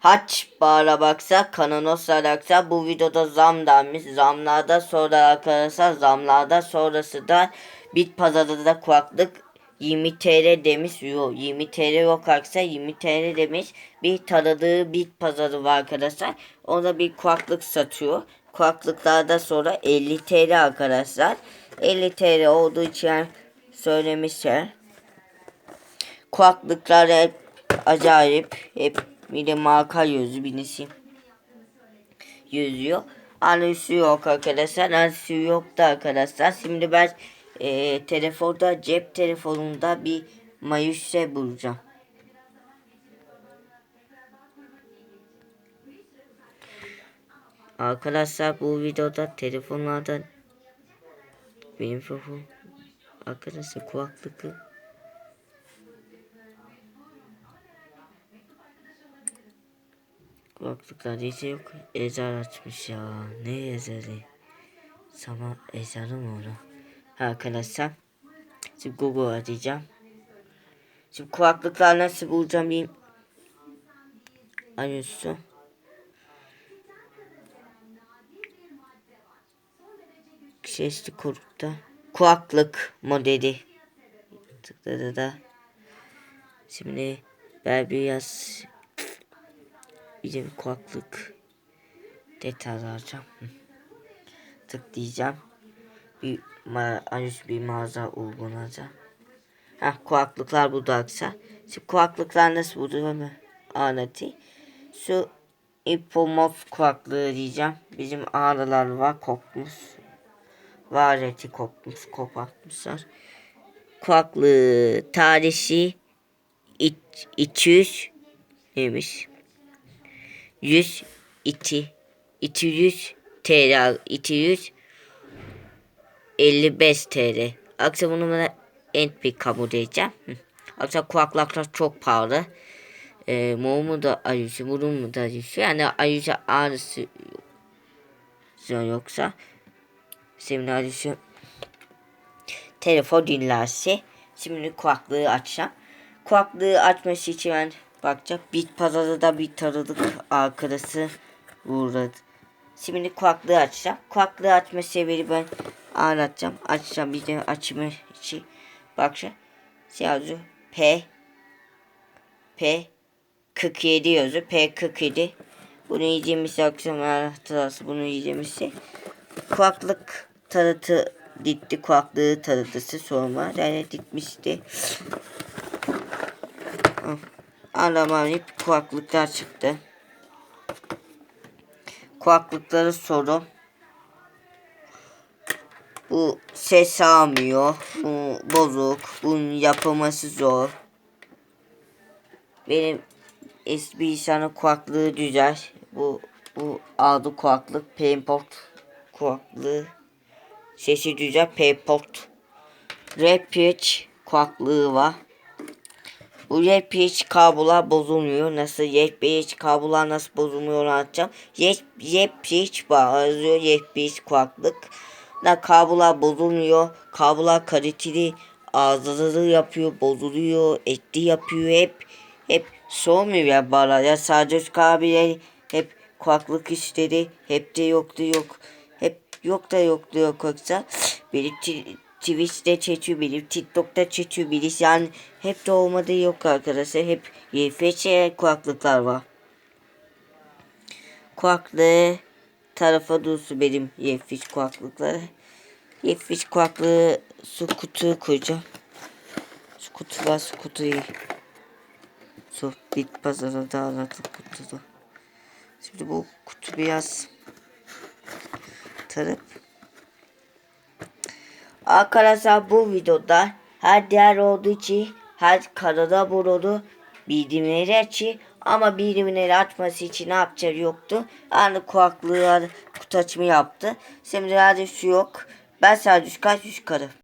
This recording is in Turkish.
Haç bağıra baksa kanına saraksa bu videoda zam denmiş. Zamlarda sonra arkadaşlar zamlarda sonrası da bit pazarda da kulaklık 20 TL demiş. Yok 20 TL yok arkadaşlar 20 TL demiş. Bir tanıdığı bit pazarı var arkadaşlar. Ona bir kulaklık satıyor. Kulaklıklarda sonra 50 TL arkadaşlar. 50 TL olduğu için söylemişler. Kulaklıklar hep acayip. Hep bir de marka yüzü birisi yüzüyor. Anısı yok arkadaşlar. Anısı yoktu arkadaşlar. Şimdi ben e, telefonda cep telefonunda bir mayüşse bulacağım. Arkadaşlar bu videoda telefonlardan benim telefon arkadaşlar kulaklıkı Kulaklıklar yok. Ezer açmış ya. Ne ezeri? Sana ezeri mi onu? Arkadaşlar. Şimdi Google arayacağım. Şimdi kulaklıklar nasıl bulacağım bir arıyorsun. Sesli kurukta. Kulaklık modeli. Tıkladı da. Şimdi ben biraz bizim kulaklık detaylı alacağım. Tıklayacağım. Bir ma bir mağaza uygulayacağım. Ha kulaklıklar burada aksa. Şimdi kulaklıklar nasıl buluyor anlatayım. Şu Ipomov kulaklığı diyeceğim. Bizim ağrılar var kopmuş. Var eti kopmuş kopartmışlar. Kulaklığı tarihi 200 neymiş? 100 2 200 TL 200 55 TL. Akşam bunu bana en bir kabul edeceğim. Akşam kulaklıklar çok pahalı. Ee, mumu da ayısı, burun da ayısı. Yani ayısı ağrısı yoksa şimdi ayısı telefon dinlerse şimdi kulaklığı açacağım. Kulaklığı açması için ben bakacak. Bit pazarda da bir tanıdık arkadaşı uğradı. Şimdi kulaklığı açacağım. Kulaklığı açma sebebi ben anlatacağım. Açacağım bir de açımı için. Bakacağım. Yazıyor. P P 47 yazıyor. P 47. Bunu yiyeceğimiz akşam hatırası bunu yiyeceğimizi. Kulaklık tanıtı ditti. Kulaklığı tanıtısı sorma. Yani ditmişti. Anlamayıp kulaklıklar çıktı. Kulaklıkları soru. Bu ses almıyor. Bu bozuk. Bunun yapılması zor. Benim eski bilgisayarın kulaklığı güzel. Bu bu aldı kulaklık. Painport kulaklığı. Sesi güzel. Painport. Rapid kulaklığı var. Bu YPH kablolar bozulmuyor. Nasıl YPH kablolar nasıl bozulmuyor anlatacağım. YPH bağırıyor. YPH kulaklık. Da kablolar bozulmuyor. Kablolar kaliteli arızalı yapıyor. Bozuluyor. Etli yapıyor. Hep hep soğumuyor ya bana. Ya sadece kabile hep kulaklık istedi. Hep de yoktu yok. Hep yok da yoktu yok yoksa. Biri Twitch'te çekiyor benim, TikTok'ta çekiyor birisi. Yani hep de olmadığı yok arkadaşlar. Hep YFC kulaklıklar var. Kulaklığı tarafa dursun benim YFC kulaklıkları. YFC kulaklığı su kutu koyacağım. Su kutu var su kutuyu. Su bit pazarında aradık kutuda. Şimdi bu kutu biraz tarıp Arkadaşlar bu videoda her diğer olduğu için her kanala abone bildirimleri açı ama bildirimleri açması için ne yapacağı yoktu. Yani kulaklığı kutu açımı yaptı. Şimdi radyosu yok. Ben sadece kaç yüz karı.